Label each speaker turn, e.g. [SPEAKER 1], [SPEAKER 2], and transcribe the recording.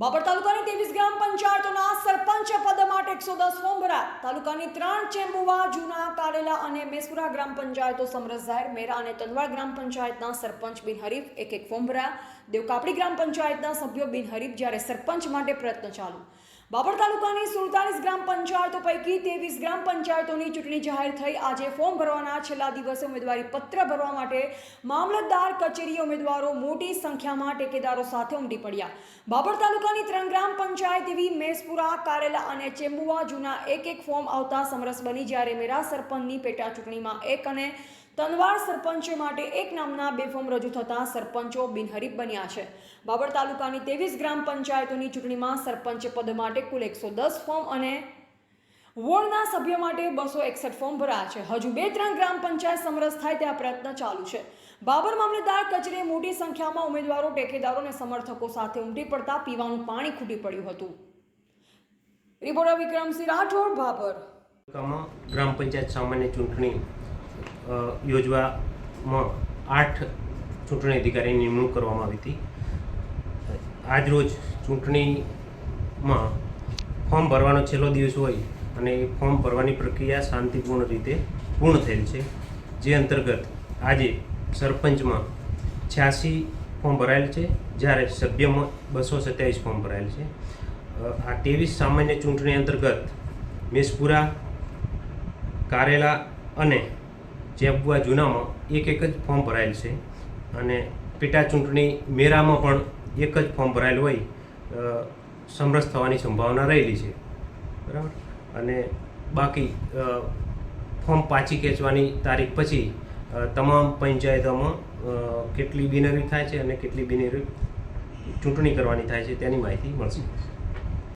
[SPEAKER 1] બાબર તાલુકાની ત્રેવીસ ગ્રામ પંચાયતોના સરપંચ પદ માટે એકસો દસ ફોર્મ ભરાયા. તાલુકાની ત્રણ ચેમ્બુવા, જૂના, કારેલા અને મેસપુરા ગ્રામ પંચાયતો સમરસ જાહેર મેરા અને તલવાડ ગ્રામ પંચાયતના સરપંચ બિનહરીફ એક એક ફોર્મ ભરાયા. દેવકાપડી ગ્રામ પંચાયતના સભ્યો બિનહરીફ જ્યારે સરપંચ માટે પ્રયત્ન ચાલુ. બાબર તાલુકાની સુડતાલીસ ગ્રામ પંચાયતો પૈકી ત્રેવીસ ગ્રામ પંચાયતોની ચૂંટણી જાહેર થઈ. આજે ફોર્મ ભરવાના છેલ્લા દિવસે ઉમેદવારી પત્ર ભરવા માટે મામલતદાર કચેરીએ ઉમેદવારો મોટી સંખ્યામાં ટેકેદારો સાથે ઉમટી પડ્યા. બાબર તાલુકાની ત્રણ ગ્રામ પંચાયત એવી મેસપુરા, કારેલા અને ચેમ્બુવા જૂના એક એક ફોર્મ આવતા સમરસ બની જ્યારે મેરા સરપંચની પેટા ચૂંટણીમાં એક અને તનવાર સરપંચ માટે એક નામના બે ફોર્મ રજૂ થતાં સરપંચો બિનહરીફ બન્યા છે. બાબર તાલુકાની ત્રેવીસ ગ્રામ પંચાયતોની ચૂંટણીમાં સરપંચ પદ માટે કુલ એકસો દસ ફોર્મ અને વોર્ડના સભ્ય માટે બસો એકસઠ ફોર્મ ભરાયા છે. હજુ બે ત્રણ ગ્રામ પંચાયત સમરસ થાય ત્યાં પ્રયત્ન ચાલુ છે. બાબર મામલતદાર કચેરીએ મોટી સંખ્યામાં ઉમેદવારો, ટેકેદારો અને સમર્થકો સાથે ઉમટી પડતા પીવાનું પાણી ખૂટી પડ્યું હતું. રિપોર્ટર વિક્રમસિંહ રાઠોડ, બાબર.
[SPEAKER 2] ગ્રામ પંચાયત સામાન્ય ચૂંટણી યોજવામાં આઠ ચૂંટણી અધિકારીની નિમણૂક કરવામાં આવી હતી. આજરોજ ચૂંટણીમાં ફોર્મ ભરવાનો છેલ્લો દિવસ હોય અને ફોર્મ ભરવાની પ્રક્રિયા શાંતિપૂર્ણ રીતે પૂર્ણ થયેલ છે. જે અંતર્ગત આજે સરપંચમાં છ્યાસી ફોર્મ ભરાયેલ છે, જ્યારે સભ્યમાં બસો સત્યાવીસ ફોર્મ ભરાયેલ છે. આ ત્રેવીસ સામાન્ય ચૂંટણી અંતર્ગત મેસપુરા, કારેલા અને ચેપુઆ જૂનામાં એક એક જ ફોર્મ ભરાયેલ છે. અને પેટા ચૂંટણી મેરામાં પણ એક જ ફોર્મ ભરાયેલ હોય સમરસ થવાની સંભાવના રહેલી છે. બરાબર? અને બાકી ફોર્મ પાછી ખેંચવાની તારીખ પછી તમામ પંચાયતોમાં કેટલી બિનરી થાય છે અને કેટલી બિનરી ચૂંટણી કરવાની થાય છે તેની માહિતી મળશે.